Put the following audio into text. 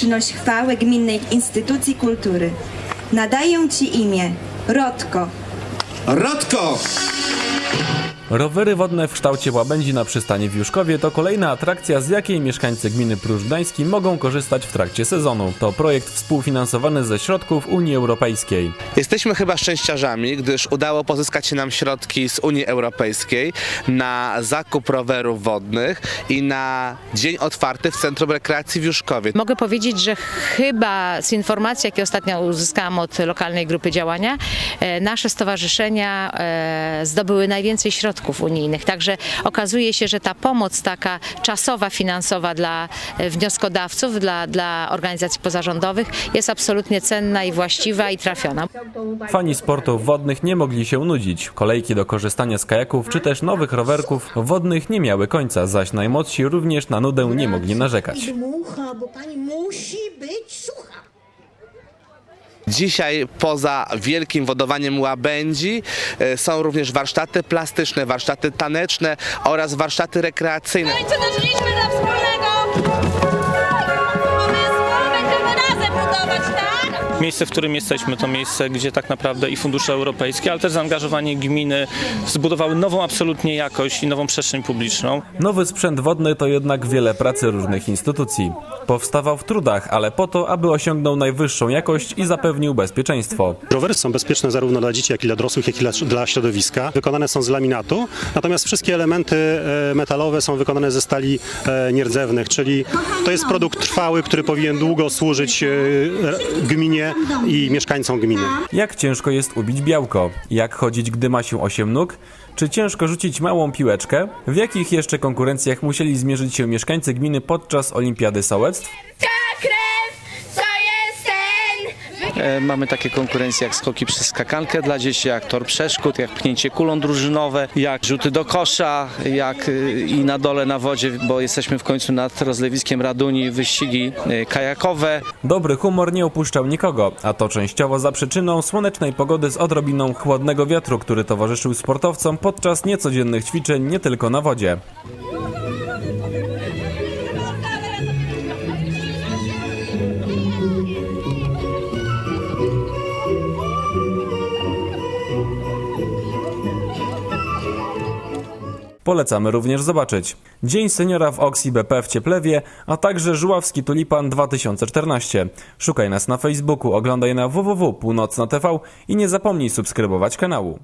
przynoś chwałę gminnej instytucji kultury. Nadaję Ci imię Rodko. Rodko! Rowery wodne w kształcie łabędzi na przystani w Juszkowie to kolejna atrakcja, z jakiej mieszkańcy gminy Pruszcz Gdański mogą korzystać w trakcie sezonu. To projekt współfinansowany ze środków Unii Europejskiej. Jesteśmy chyba szczęściarzami, gdyż udało pozyskać się nam środki z Unii Europejskiej na zakup rowerów wodnych i na dzień otwarty w Centrum Rekreacji w Juszkowie. Mogę powiedzieć, że chyba z informacji, jakie ostatnio uzyskałam od lokalnej grupy działania, e, nasze stowarzyszenia e, zdobyły najwięcej środków unijnych. Także okazuje się, że ta pomoc taka czasowa, finansowa dla e, wnioskodawców, dla, dla organizacji pozarządowych jest absolutnie cenna i właściwa i trafiona. Fani sportów wodnych nie mogli się nudzić. Kolejki do korzystania z kajaków czy też nowych rowerków wodnych nie miały końca, zaś najmłodsi również na nudę nie mogli narzekać. Dmucha, bo pani musi być sucha. Dzisiaj poza wielkim wodowaniem łabędzi e, są również warsztaty plastyczne, warsztaty taneczne oraz warsztaty rekreacyjne. Co doszliśmy do wspólnego Miejsce, w którym jesteśmy, to miejsce, gdzie tak naprawdę i fundusze europejskie, ale też zaangażowanie gminy zbudowały nową absolutnie jakość i nową przestrzeń publiczną. Nowy sprzęt wodny to jednak wiele pracy różnych instytucji. Powstawał w trudach, ale po to, aby osiągnął najwyższą jakość i zapewnił bezpieczeństwo. Rowery są bezpieczne zarówno dla dzieci, jak i dla dorosłych, jak i dla, środowiska. Wykonane są z laminatu, natomiast wszystkie elementy e, metalowe są wykonane ze stali e, nierdzewnych, czyli to jest produkt trwały, który powinien długo służyć e, i mieszkańcom gminy. Jak ciężko jest ubić białko? Jak chodzić, gdy ma się 8 nóg? Czy ciężko rzucić małą piłeczkę? W jakich jeszcze konkurencjach musieli zmierzyć się mieszkańcy gminy podczas Olimpiady Sołectw? Mamy takie konkurencje jak skoki przez skakankę dla dzieci, jak tor przeszkód, jak pchnięcie kulą drużynowe, jak rzuty do kosza, jak y, i na dole na wodzie, bo jesteśmy w końcu nad rozlewiskiem Raduni, wyścigi y, kajakowe. Dobry humor nie opuszczał nikogo, a to częściowo za przyczyną słonecznej pogody z odrobiną chłodnego wiatru, który towarzyszył sportowcom podczas niecodziennych ćwiczeń nie tylko na wodzie. Polecamy również zobaczyć. Dzień seniora w Oksi BP w Cieplewie, a także Żuławski Tulipan 2014. Szukaj nas na Facebooku, oglądaj na www.północna.tv i nie zapomnij subskrybować kanału.